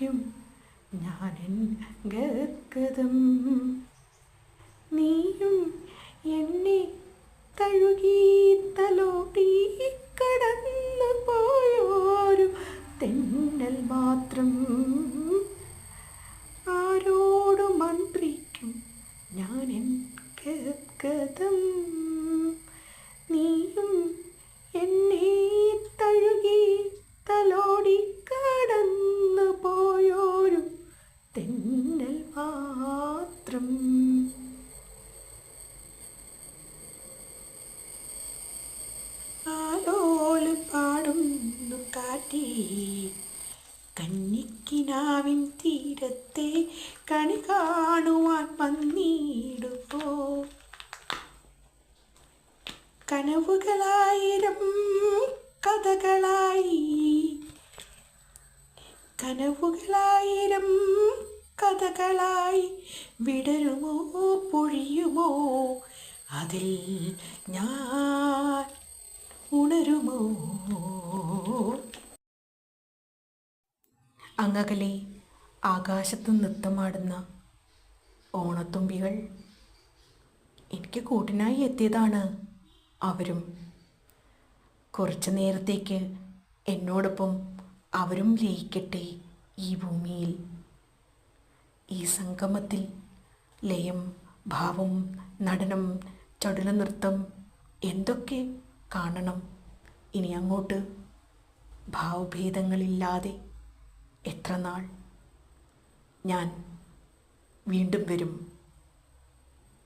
മന്ത്രിക്കും ഞാനെൻ ഗദ്ഗതം നീയും എന്നെ തഴുകി തലോടി കടന്നു പോയോരു തെന്നൽ മാത്രം ആരോട് മന്ത്രിക്കും ഞാനെൻ ഗദ്ഗതം നീയും എന്നെ തഴുകി തലോടി കടന്നു പോയോരു തെന്നൽ മാത്രം ആലോൽ പാടുന്നു കാറ്റി കന്നിക്കിനാവിൻ തീരത്തെ കണി കാണുവാൻ വന്നിടുമ്പോ കനവുകളായിരം കഥകളായി. കനവുകളായിരം കഥകളായി വിടരുമോ? പൊഴിയുമോ? അതിൽ ഞാൻ ഉണരുമോ? അങ്ങകലെ ആകാശത്ത് നൃത്തമാടുന്ന ഓണത്തുമ്പികൾ എനിക്ക് കൂട്ടിനായി എത്തിയതാണ്. അവരും കുറച്ചു നേരത്തേക്ക് എന്നോടൊപ്പം അവരും ലയിക്കട്ടെ ഈ ഭൂമിയിൽ. ഈ സംഗമത്തിൽ ലയം ഭാവം നടനം ചടുല നൃത്തം എന്തൊക്കെ കാണണം? ഇനി അങ്ങോട്ട് ഭാവഭേദങ്ങളില്ലാതെ എത്ര നാൾ? ഞാൻ വീണ്ടും വരും.